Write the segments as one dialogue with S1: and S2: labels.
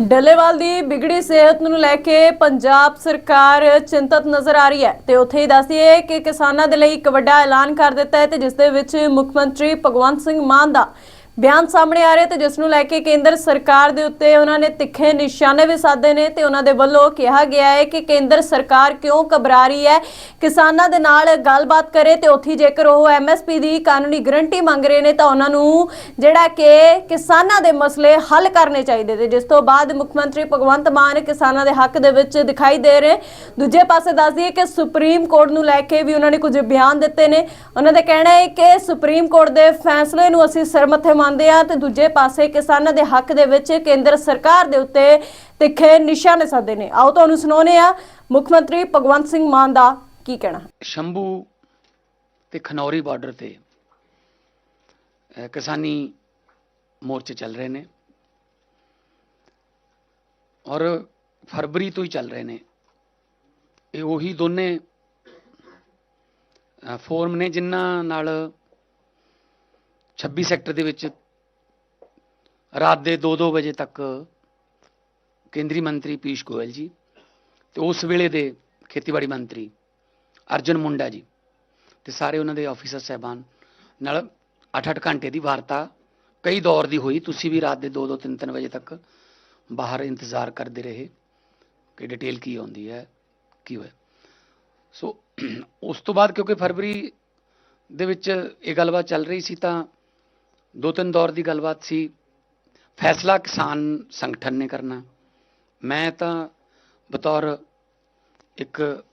S1: ਡੱਲੇਵਾਲ ਦੀ ਬਿਗੜੀ ਸਿਹਤ ਨੂੰ ਲੈ ਕੇ ਪੰਜਾਬ ਸਰਕਾਰ ਚਿੰਤਤ ਨਜ਼ਰ ਆ ਰਹੀ ਹੈ ਤੇ ਉੱਥੇ ਹੀ ਦੱਸੀਏ ਕਿ ਕਿਸਾਨਾਂ ਦੇ ਲਈ ਇੱਕ ਵੱਡਾ ਐਲਾਨ ਕਰ ਦਿੱਤਾ ਹੈ ਤੇ ਜਿਸ ਦੇ ਵਿੱਚ ਮੁੱਖ ਮੰਤਰੀ ਭਗਵੰਤ ਸਿੰਘ ਮਾਨ ਦਾ ਬਿਆਨ ਸਾਹਮਣੇ ਆ ਰਹੇ ਤੇ ਜਿਸ ਨੂੰ ਲੈ ਕੇ ਕੇਂਦਰ ਸਰਕਾਰ ਦੇ ਉੱਤੇ ਉਹਨਾਂ ਨੇ ਤਿੱਖੇ ਨਿਸ਼ਾਨੇ ਵੀ ਸਾਧੇ ਨੇ ਤੇ ਉਹਨਾਂ ਦੇ ਵੱਲੋਂ ਕਿਹਾ ਗਿਆ ਹੈ ਕਿ ਕੇਂਦਰ ਸਰਕਾਰ ਕਿਉਂ ਘਬਰਾ ਰਹੀ ਹੈ? ਕਿਸਾਨਾਂ ਦੇ ਨਾਲ ਗੱਲਬਾਤ ਕਰੇ ਤੇ ਉੱਥੇ ਜੇਕਰ ਉਹ ਐਮਐਸਪੀ ਦੀ ਕਾਨੂੰਨੀ ਗਰੰਟੀ ਮੰਗ ਰਹੇ ਨੇ ਤਾਂ ਉਹਨਾਂ ਨੂੰ ਜਿਹੜਾ ਕਿ ਕਿਸਾਨਾਂ ਦੇ ਮਸਲੇ ਹੱਲ ਕਰਨੇ ਚਾਹੀਦੇ ਤੇ ਜਿਸ ਤੋਂ ਬਾਅਦ ਮੁੱਖ ਮੰਤਰੀ ਭਗਵੰਤ ਮਾਨ ਕਿਸਾਨਾਂ ਦੇ ਹੱਕ ਦੇ ਵਿੱਚ ਦਿਖਾਈ ਦੇ ਰਹੇ। ਦੂਜੇ ਪਾਸੇ ਦੱਸ ਦਈਏ ਕਿ ਸੁਪਰੀਮ ਕੋਰਟ ਨੂੰ ਲੈ ਕੇ ਵੀ ਉਹਨਾਂ ਨੇ ਕੁਝ ਬਿਆਨ ਦਿੱਤੇ ਨੇ। ਉਹਨਾਂ ਦਾ ਕਹਿਣਾ ਹੈ ਕਿ ਸੁਪਰੀਮ ਕੋਰਟ ਦੇ ਫੈਸਲੇ ਨੂੰ ਅਸੀਂ ਸਰਮੱਥੇ ਮੰਨਦੇ ਹਾਂ ਤੇ ਦੂਜੇ ਪਾਸੇ ਕਿਸਾਨਾਂ ਦੇ ਹੱਕ ਦੇ ਵਿੱਚ ਕੇਂਦਰ ਸਰਕਾਰ ਦੇ ਉੱਤੇ ਤਿੱਖੇ ਨਿਸ਼ਾਨੇ ਸਾਧੇ ਨੇ। ਆਓ ਤੁਹਾਨੂੰ ਸੁਣਾਉਂਦੇ ਆ। ਮੁੱਖ ਮੰਤਰੀ ਭਗਵੰਤ ਸਿੰਘ ਮਾਨ ਦਾ ਕੀ ਕਹਿਣਾ?
S2: ਸ਼ੰਭੂ ਤੇ ਖਨੌਰੀ ਬਾਰਡਰ ਤੇ ਕਿਸਾਨੀ ਮੋਰਚੇ ਚੱਲ ਰਹੇ ਨੇ ਔਰ ਫਰਵਰੀ ਤੋਂ ਹੀ ਚੱਲ ਰਹੇ ਨੇ। ਇਹ ਉਹੀ ਦੋਨੇ ਫੋਰਮ ਨੇ ਜਿਨ੍ਹਾਂ ਨਾਲ 26 ਸੈਕਟਰ ਦੇ ਵਿੱਚ ਰਾਤ ਦੇ 2-2 ਵਜੇ ਤੱਕ ਕੇਂਦਰੀ ਮੰਤਰੀ ਪੀਸ਼ ਗੋਇਲ ਜੀ ਤੇ ਉਸ ਵੇਲੇ ਦੇ ਖੇਤੀਬਾੜੀ ਮੰਤਰੀ ਅਰਜਨ ਮੁੰਡਾ ਜੀ ਤੇ ਸਾਰੇ ਉਹਨਾਂ ਦੇ ਆਫੀਸਰ ਸਹਿਬਾਨ ਨਾਲ 8-8 ਘੰਟੇ ਦੀ ਵਾਰਤਾ ਕਈ ਦੌਰ ਦੀ ਹੋਈ। ਤੁਸੀਂ ਵੀ ਰਾਤ ਦੇ 2-2 3-3 ਵਜੇ ਤੱਕ ਬਾਹਰ ਇੰਤਜ਼ਾਰ ਕਰਦੇ ਰਹੇ ਕਿ ਡਿਟੇਲ ਕੀ ਆਉਂਦੀ ਹੈ, ਕੀ ਹੋਇਆ। ਸੋ ਉਸ ਤੋਂ ਬਾਅਦ ਕਿਉਂਕਿ ਫਰਵਰੀ ਦੇ ਵਿੱਚ ਇਹ ਗੱਲਬਾਤ ਚੱਲ ਰਹੀ ਸੀ ਤਾਂ ਦੋ ਤਿੰਨ ਦੌਰ ਦੀ ਗੱਲਬਾਤ ਸੀ। ਫੈਸਲਾ ਕਿਸਾਨ ਸੰਗਠਨ ਨੇ ਕਰਨਾ। ਮੈਂ ਤਾਂ ਬਤੌਰ ਇੱਕ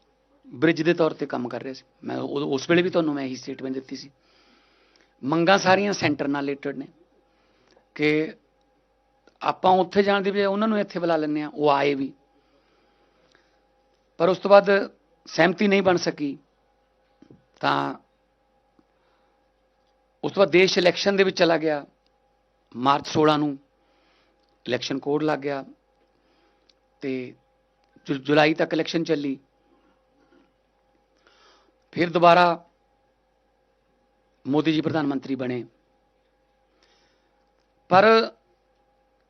S2: ਬ੍ਰਿਜ ਦੇ ਤੌਰ ਤੇ ਕੰਮ ਕਰ ਰਿਹਾ ਸੀ। ਮੈਂ ਉਦੋਂ- ਉਸ ਵੇਲੇ ਵੀ ਤੁਹਾਨੂੰ ਮੈਂ ਇਹੀ ਸਟੇਟਮੈਂਟ ਦਿੱਤੀ ਸੀ। ਮੰਗਾਂ ਸਾਰੀਆਂ ਸੈਂਟਰ ਨਾਲ ਰਿਲੇਟਡ ਨੇ ਕਿ ਆਪਾਂ ਉੱਥੇ ਜਾਣ ਦੀ ਬਜਾਏ ਉਹਨਾਂ ਨੂੰ ਇੱਥੇ ਬੁਲਾ ਲੈਂਦੇ ਆ ਉਹ ਆਏ ਵੀ। ਪਰ ਉਸ ਤੋਂ ਬਾਅਦ ਸਹਿਮਤੀ ਨਹੀਂ ਬਣ ਸਕੀ ਤਾਂ ਉਸ ਤੋਂ ਬਾਅਦ ਦੇਸ਼ ਇਲੈਕਸ਼ਨ ਦੇ ਵਿੱਚ ਚਲਾ ਗਿਆ। ਮਾਰਚ 16 ਨੂੰ ਇਲੈਕਸ਼ਨ ਕੋਡ ਲੱਗ ਗਿਆ ਤੇ ਜੁ- ਜੁਲਾਈ ਤੱਕ ਇਲੈਕਸ਼ਨ ਚੱਲੀ। ਫਿਰ ਦੁਬਾਰਾ ਮੋਦੀ ਜੀ ਪ੍ਰਧਾਨ ਮੰਤਰੀ ਬਣੇ। ਪਰ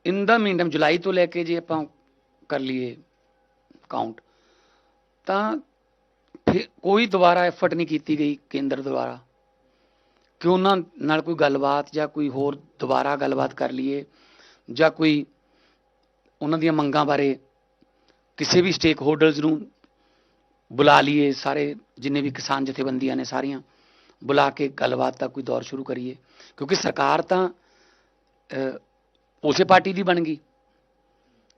S2: ਇਨ ਦਾ ਮੀਨਟਮ ਜੁਲਾਈ ਤੋਂ ਲੈ ਕੇ ਜੇ ਆਪਾਂ ਕਰ ਲਈਏ ਕਾਊਂਟ ਤਾਂ ਫਿਰ ਕੋਈ ਦੁਬਾਰਾ ਐਫਰਟ ਨਹੀਂ ਕੀਤੀ ਗਈ ਕੇਂਦਰ ਦੁਆਰਾ। ਕਿ ਉਹਨਾਂ ਨਾਲ ਕੋਈ ਗੱਲਬਾਤ ਜਾਂ ਕੋਈ ਹੋਰ ਦੁਬਾਰਾ ਗੱਲਬਾਤ ਕਰ ਲਈਏ ਜਾਂ ਕੋਈ ਉਹਨਾਂ ਦੀਆਂ ਮੰਗਾਂ ਬਾਰੇ ਕਿਸੇ ਵੀ ਸਟੇਕ ਹੋਲਡਰਸ ਨੂੰ ਬੁਲਾ ਲਈਏ, ਸਾਰੇ ਜਿੰਨੇ ਵੀ ਕਿਸਾਨ ਜਥੇਬੰਦੀਆਂ ਨੇ ਸਾਰੀਆਂ, ਬੁਲਾ ਕੇ ਗੱਲਬਾਤ ਦਾ ਕੋਈ ਦੌਰ ਸ਼ੁਰੂ ਕਰੀਏ। ਕਿਉਂਕਿ ਸਰਕਾਰ ਤਾਂ ਉਸੇ ਪਾਰਟੀ ਦੀ ਬਣ ਗਈ,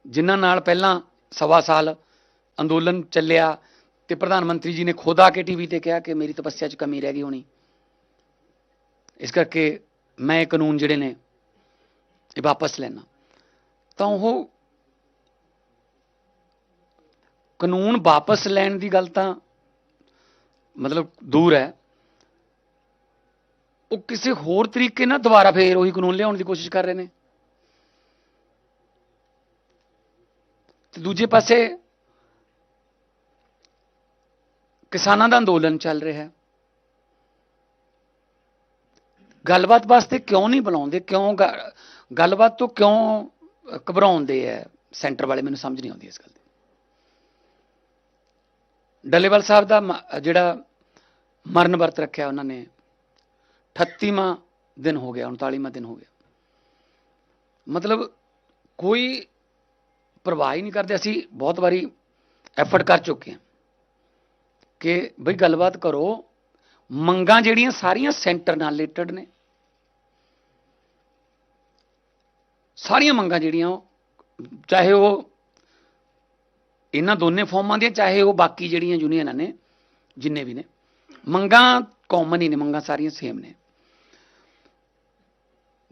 S2: ਜਿਨ੍ਹਾਂ ਨਾਲ ਪਹਿਲਾਂ ਸਵਾ ਸਾਲ ਅੰਦੋਲਨ ਚੱਲਿਆ ਤੇ ਪ੍ਰਧਾਨ ਮੰਤਰੀ ਜੀ ਨੇ ਖੁਦ ਆ ਕੇ ਟੀਵੀ ਤੇ ਕਿਹਾ ਕਿ ਮੇਰੀ ਤਪੱਸਿਆ 'ਚ ਕਮੀ ਰਹਿ ਗਈ ਹੋਣੀ। ਇਸ ਕਰਕੇ ਮੈਂ ਇਹ ਕਾਨੂੰਨ ਜਿਹੜੇ ਨੇ ਇਹ ਵਾਪਸ ਲੈਣਾ ਤਾਂ ਉਹ ਕਾਨੂੰਨ ਵਾਪਸ ਲੈਣ ਦੀ ਗੱਲ ਤਾਂ ਮਤਲਬ ਦੂਰ ਹੈ। ਉਹ ਕਿਸੇ ਹੋਰ ਤਰੀਕੇ ਨਾਲ ਦੁਬਾਰਾ ਫੇਰ ਉਹੀ ਕਾਨੂੰਨ ਲਿਆਉਣ ਦੀ ਕੋਸ਼ਿਸ਼ ਕਰ ਰਹੇ ਨੇ। ਤੇ ਦੂਜੇ ਪਾਸੇ ਕਿਸਾਨਾਂ ਦਾ ਅੰਦੋਲਨ ਚੱਲ ਰਿਹਾ ਹੈ। ਗੱਲਬਾਤ ਵਾਸਤੇ ਕਿਉਂ ਨਹੀਂ ਬੁਲਾਉਂਦੇ? ਕਿਉਂ ਗ- ਗੱਲਬਾਤ ਤੋਂ ਕਿਉਂ ਘਬਰਾਉਂਦੇ ਐ? ਸੈਂਟਰ ਵਾਲੇ ਮੈਨੂੰ ਸਮਝ ਨਹੀਂ ਆਉਂਦੀ ਇਸ ਗੱਲ ਦੀ। ਡੱਲੇਵਾਲ ਸਾਹਿਬ ਦਾ ਮ- ਜਿਹੜਾ ਮਰਨ ਵਰਤ ਰੱਖਿਆ ਉਹਨਾਂ ਨੇ 38ਵਾਂ ਦਿਨ ਹੋ ਗਿਆ 39ਵਾਂ ਦਿਨ ਹੋ ਗਿਆ। ਮਤਲਬ ਕੋਈ ਪਰਵਾਹ ਹੀ ਨਹੀਂ ਕਰਦੇ। ਅਸੀਂ ਬਹੁਤ ਵਾਰੀ ਐਫਰਟ ਕਰ ਚੁੱਕੇ ਹਾਂ ਕਿ ਬਈ ਗੱਲਬਾਤ ਕਰੋ। ਮੰਗਾਂ ਜਿਹੜੀਆਂ ਸਾਰੀਆਂ ਸੈਂਟਰ ਨਾਲ ਰਿਲੇਟਡ ਨੇ। ਸਾਰੀਆਂ ਮੰਗਾਂ ਜਿਹੜੀਆਂ ਉਹ, ਚਾਹੇ ਉਹ ਇਹਨਾਂ ਦੋਨੇ ਫਾਰਮਾਂ ਦੀਆਂ, ਚਾਹੇ ਉਹ ਬਾਕੀ ਜਿਹੜੀਆਂ ਯੂਨੀਅਨਾਂ ਨੇ, ਜਿੰਨੇ ਵੀ ਨੇ, ਮੰਗਾਂ ਕਾਮਨ ਹੀ ਨੇ, ਮੰਗਾਂ ਸਾਰੀਆਂ ਸੇਮ ਨੇ।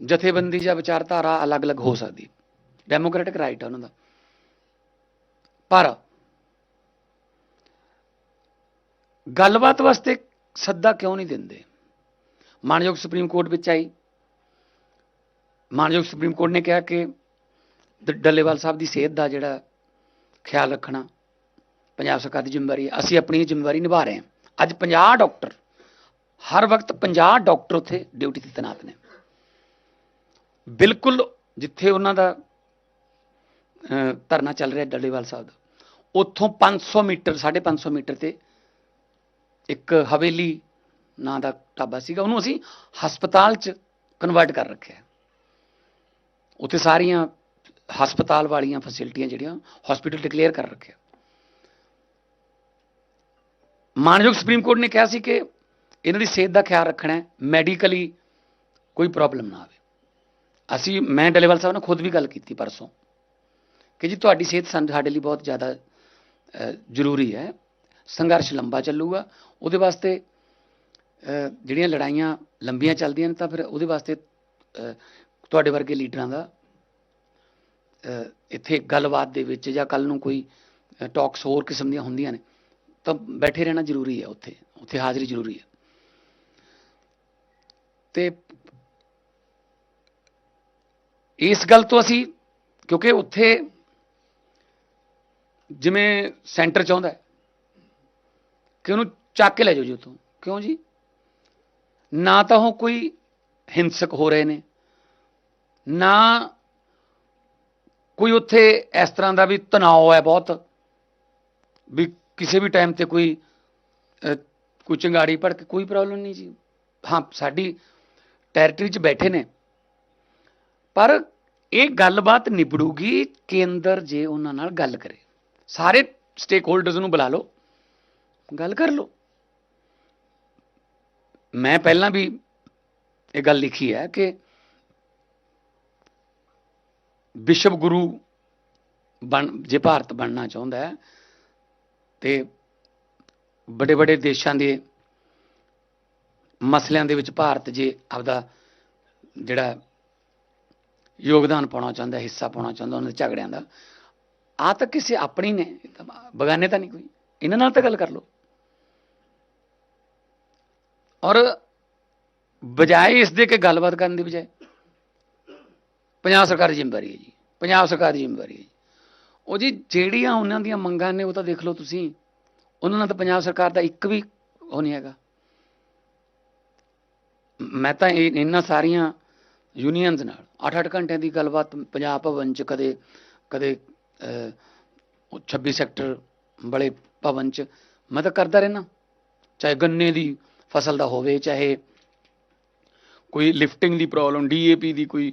S2: ਜਥੇਬੰਦੀ ਜਾਂ ਵਿਚਾਰਧਾਰਾ ਅਲੱਗ-ਅਲੱਗ ਹੋ ਸਕਦੀ ਡੈਮੋਕ੍ਰੈਟਿਕ ਰਾਈਟ ਹੈ ਉਹਨਾਂ ਦਾ। ਪਰ ਗੱਲਬਾਤ ਵਾਸਤੇ ਸੱਦਾ ਕਿਉਂ ਨਹੀਂ ਦਿੰਦੇ? ਮਾਨਯੋਗ ਸੁਪਰੀਮ ਕੋਰਟ ਵਿੱਚ ਆਈ। ਮਾਨਯੋਗ ਸੁਪਰੀਮ ਕੋਰਟ ਨੇ ਕਿਹਾ ਕਿ ਡੱਲੇਵਾਲ ਸਾਹਿਬ ਦੀ ਸਿਹਤ ਦਾ ਜਿਹੜਾ ਖਿਆਲ ਰੱਖਣਾ ਪੰਜਾਬ ਸਰਕਾਰ ਦੀ ਜ਼ਿੰਮੇਵਾਰੀ ਹੈ। ਅਸੀਂ ਆਪਣੀ ਜ਼ਿੰਮੇਵਾਰੀ ਨਿਭਾ ਰਹੇ ਹਾਂ। ਅੱਜ 50 ਡਾਕਟਰ, ਹਰ ਵਕਤ 50 ਡਾਕਟਰ ਉੱਥੇ ਡਿਊਟੀ ਤੇ ਤੈਨਾਤ ਨੇ। ਬਿਲਕੁਲ ਜਿੱਥੇ ਉਹਨਾਂ ਦਾ ਧਰਨਾ ਚੱਲ ਰਿਹਾ ਡੱਲੇਵਾਲ ਸਾਹਿਬ ਦਾ, ਉੱਥੋਂ 500 ਮੀਟਰ 550 ਮੀਟਰ ਤੇ ਇੱਕ ਹਵੇਲੀ ਨਾਂ ਦਾ ਢਾਬਾ ਸੀਗਾ। ਉਹਨੂੰ ਅਸੀਂ ਹਸਪਤਾਲ 'ਚ ਕਨਵਰਟ ਕਰ ਰੱਖਿਆ ਉੱਥੇ ਸਾਰੀਆਂ ਹਸਪਤਾਲ ਵਾਲੀਆਂ ਫੈਸਿਲਿਟੀਆਂ ਜਿਹੜੀਆਂ ਹਸਪੀਟਲ ਡਿਕਲੇਅਰ ਕਰ ਰੱਖਿਆ। ਮਾਨਯੋਗ ਸੁਪਰੀਮ ਕੋਰਟ ਨੇ ਕਿਹਾ ਸੀ ਕਿ ਇਹਨਾਂ ਦੀ ਸਿਹਤ ਦਾ ਖਿਆਲ ਰੱਖਣਾ ਹੈ ਮੈਡੀਕਲੀ ਕੋਈ ਪ੍ਰੋਬਲਮ ਨਾ ਆਵੇ। ਅਸੀਂ, ਮੈਂ ਡਲੇਵਾਲ ਸਾਹਿਬ ਨਾਲ ਖੁਦ ਵੀ ਗੱਲ ਕੀਤੀ ਪਰਸੋਂ ਕਿ ਜੀ ਤੁਹਾਡੀ ਸਿਹਤ ਸਾਡੇ ਲਈ ਬਹੁਤ ਜ਼ਿਆਦਾ ਜ਼ਰੂਰੀ ਹੈ। ਸੰਘਰਸ਼ ਲੰਬਾ ਚੱਲੂਗਾ, ਉਹਦੇ ਵਾਸਤੇ ਜਿਹੜੀਆਂ ਲੜਾਈਆਂ ਲੰਬੀਆਂ ਚੱਲਦੀਆਂ ਨੇ, ਤਾਂ ਫਿਰ ਉਹਦੇ ਵਾਸਤੇ ਤੁਹਾਡੇ ਵਰਗੇ ਲੀਡਰਾਂ ਦਾ ਇੱਥੇ ਗੱਲਬਾਤ ਦੇ ਵਿੱਚ ਜਾਂ ਕੱਲ ਨੂੰ ਕੋਈ ਟਾਕਸ ਹੋਰ ਕਿਸਮ ਦੀਆਂ ਹੁੰਦੀਆਂ ਨੇ, ਤਾਂ ਬੈਠੇ ਰਹਿਣਾ ਜ਼ਰੂਰੀ ਹੈ ਉੱਥੇ ਉੱਥੇ ਹਾਜ਼ਰੀ ਜ਼ਰੂਰੀ ਹੈ। ਤੇ ਇਸ ਗੱਲ ਤੋਂ ਅਸੀਂ, ਕਿਉਂਕਿ ਉੱਥੇ ਜਿਵੇਂ ਸੈਂਟਰ ਚਾਹੁੰਦਾ ਕਿ ਉਹਨੂੰ ਚੱਕ ਕੇ ਲੈ ਜਾਓ ਜੀ ਉੱਥੋਂ। ਕਿਉਂ ਜੀ? ਨਾ ਤਾਂ ਉਹ ਕੋਈ ਹਿੰਸਕ ਹੋ ਰਹੇ ਨੇ ਨਾ ਕੋਈ ਉੱਥੇ ਇਸ ਤਰ੍ਹਾਂ ਦਾ ਵੀ ਤਣਾਅ ਹੈ ਬਹੁਤ, ਵੀ ਕਿਸੇ ਵੀ ਟਾਈਮ ਤੇ ਕੋਈ ਕੋਈ ਚੰਗਾੜੀ ਭੜ ਕੇ ਕੋਈ ਪ੍ਰੋਬਲਮ ਨਹੀਂ ਜੀ। ਹਾਂ, ਸਾਡੀ ਟੈਰੀਟਰੀ 'ਚ ਬੈਠੇ ਨੇ। ਪਰ ਇਹ ਗੱਲਬਾਤ ਨਿਬੜੂਗੀ ਕੇਂਦਰ ਜੇ ਉਹਨਾਂ ਨਾਲ ਗੱਲ ਕਰੇ। ਸਾਰੇ ਸਟੇਕ ਹੋਲਡਰਸ ਨੂੰ ਬੁਲਾ ਲਓ, ਗੱਲ ਕਰ ਲਓ। ਮੈਂ ਪਹਿਲਾਂ ਵੀ ਇਹ ਗੱਲ ਲਿਖੀ ਹੈ ਕਿ ਵਿਸ਼ਵ ਗੁਰੂ ਬਣ, ਜੇ ਭਾਰਤ ਬਣਨਾ ਚਾਹੁੰਦਾ ਹੈ, ਤੇ ਵੱਡੇ ਵੱਡੇ ਦੇਸ਼ਾਂ ਦੇ ਮਸਲਿਆਂ ਦੇ ਵਿੱਚ ਭਾਰਤ ਜੇ ਆਪਦਾ ਜਿਹੜਾ ਯੋਗਦਾਨ ਪਾਉਣਾ ਚਾਹੁੰਦਾ, ਹਿੱਸਾ ਪਾਉਣਾ ਚਾਹੁੰਦਾ ਉਹਨਾਂ ਦੇ ਝਗੜਿਆਂ ਦਾ ਆ ਤਾਂ ਕਿਸੇ ਆਪਣੀ ਨੇ ਬਗਾਨੇ ਤਾਂ ਨਹੀਂ ਕੋਈ। ਇਹਨਾਂ ਨਾਲ ਤਾਂ ਗੱਲ ਕਰ ਲਓ। ਔਰ ਬਜਾਏ ਇਸ ਦੇ ਕਿ ਗੱਲਬਾਤ ਕਰਨ ਦੀ ਬਜਾਏ ਪੰਜਾਬ ਸਰਕਾਰ ਦੀ ਜ਼ਿੰਮੇਵਾਰੀ ਹੈ ਜੀ। ਪੰਜਾਬ ਸਰਕਾਰ ਦੀ ਜ਼ਿੰਮੇਵਾਰੀ ਹੈ ਜੀ। ਉਹ ਜੀ ਜਿਹੜੀਆਂ ਉਹਨਾਂ ਦੀਆਂ ਮੰਗਾਂ ਨੇ ਉਹ ਤਾਂ ਦੇਖ ਲਓ ਤੁਸੀਂ। ਉਹਨਾਂ ਨਾਲ ਤਾਂ ਪੰਜਾਬ ਸਰਕਾਰ ਦਾ ਇੱਕ ਵੀ ਉਹ ਨਹੀਂ ਹੈਗਾ। ਮੈਂ ਤਾਂ ਇਹ ਇਹਨਾਂ ਸਾਰੀਆਂ ਯੂਨੀਅਨਸ ਨਾਲ 8-8 ਘੰਟਿਆਂ ਦੀ ਗੱਲਬਾਤ ਪੰਜਾਬ ਭਵਨ ਚ ਕਦੇ ਕਦੇ ਅਹ, 26 ਸੈਕਟਰ ਬੜੇ ਭਵਨ ਚ ਮੈਂ ਤਾਂ ਕਰਦਾ ਰਹਿਣਾ ਚਾਹੇ ਗੰਨੇ ਦੀ ਫਸਲ ਦਾ ਹੋਵੇ ਚਾਹੇ ਕੋਈ ਲਿਫਟਿੰਗ ਦੀ ਪ੍ਰੋਬਲਮ ਡੀਏਪੀ ਦੀ ਕੋਈ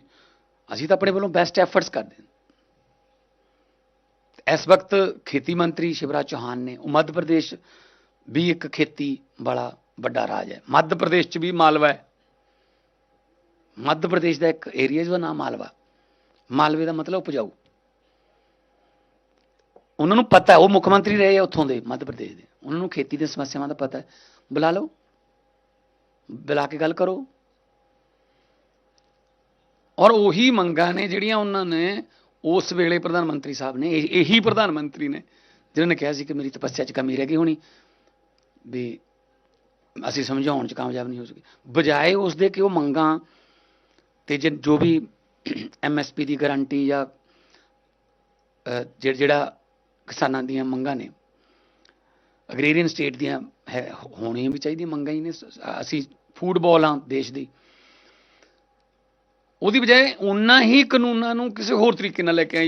S2: ਅਸੀਂ ਤਾਂ ਆਪਣੇ ਵੱਲੋਂ ਬੈਸਟ ਐਫਰਟਸ ਕਰਦੇ ਹਾਂ। ਇਸ ਵਕਤ ਖੇਤੀ ਮੰਤਰੀ ਸ਼ਿਵਰਾਜ ਚੌਹਾਨ ਨੇ ਉਹ ਮੱਧ ਪ੍ਰਦੇਸ਼ ਵੀ ਇੱਕ ਖੇਤੀ ਵਾਲਾ ਵੱਡਾ ਰਾਜ ਹੈ। ਮੱਧ ਪ੍ਰਦੇਸ਼ ਚ ਵੀ ਮਾਲਵਾ ਹੈ। ਮੱਧ ਪ੍ਰਦੇਸ਼ ਦਾ ਇੱਕ ਏਰੀਆ ਜਿਹਦਾ ਨਾਮ ਮਾਲਵਾ। ਮਾਲਵੇ ਦਾ ਮਤਲਬ ਉਪਜਾਊ। ਉਹਨਾਂ ਨੂੰ ਪਤਾ ਉਹ ਮੁੱਖ ਮੰਤਰੀ ਰਹੇ ਆ ਉੱਥੋਂ ਦੇ ਮੱਧ ਪ੍ਰਦੇਸ਼ ਦੇ। ਉਹਨਾਂ ਨੂੰ ਖੇਤੀ ਦੀਆਂ ਸਮੱਸਿਆਵਾਂ ਦਾ ਪਤਾ ਹੈ। ਬੁਲਾ ਲਓ। ਬੁਲਾ ਕੇ ਗੱਲ ਕਰੋ। ਔਰ ਉਹੀ ਮੰਗਾਂ ਨੇ ਜਿਹੜੀਆਂ ਉਹਨਾਂ ਨੇ ਉਸ ਵੇਲੇ ਪ੍ਰਧਾਨ ਮੰਤਰੀ ਸਾਹਿਬ ਨੇ ਇਹ- ਇਹੀ ਪ੍ਰਧਾਨ ਮੰਤਰੀ ਨੇ ਜਿਨ੍ਹਾਂ ਨੇ ਕਿਹਾ ਸੀ ਕਿ ਮੇਰੀ ਤਪੱਸਿਆ 'ਚ ਕਮੀ ਰਹਿ ਗਈ ਹੋਣੀ ਵੀ ਅਸੀਂ ਸਮਝਾਉਣ 'ਚ ਕਾਮਯਾਬ ਨਹੀਂ ਹੋ ਸਕੇ। ਬਜਾਏ ਉਸ ਦੇ ਕਿ ਉਹ ਮੰਗਾਂ ਤੇ ਜੇ ਜੋ ਵੀ ਐਮਐਸਪੀ ਦੀ ਗਾਰੰਟੀ ਜਾਂ ਅਹ, ਜਿਹ- ਜਿਹੜਾ ਕਿਸਾਨਾਂ ਦੀਆਂ ਮੰਗਾਂ ਨੇ ਅਗਰੇਰੀਅਨ ਸਟੇਟ ਦੀਆਂ ਹੈ ਹੋਣੀਆਂ ਵੀ ਚਾਹੀਦੀਆਂ ਮੰਗਾਂ ਹੀ ਨੇ। ਸ- ਅਸੀਂ ਫੂਟਬਾਲ ਹਾਂ ਦੇਸ਼ ਦੀ ਉਹਦੀ ਬਜਾਏ ਉਹਨਾਂ ਹੀ ਕਾਨੂੰਨਾਂ ਨੂੰ ਕਿਸੇ ਹੋਰ ਤਰੀਕੇ ਨਾਲ ਲੈ ਕੇ ਆਈ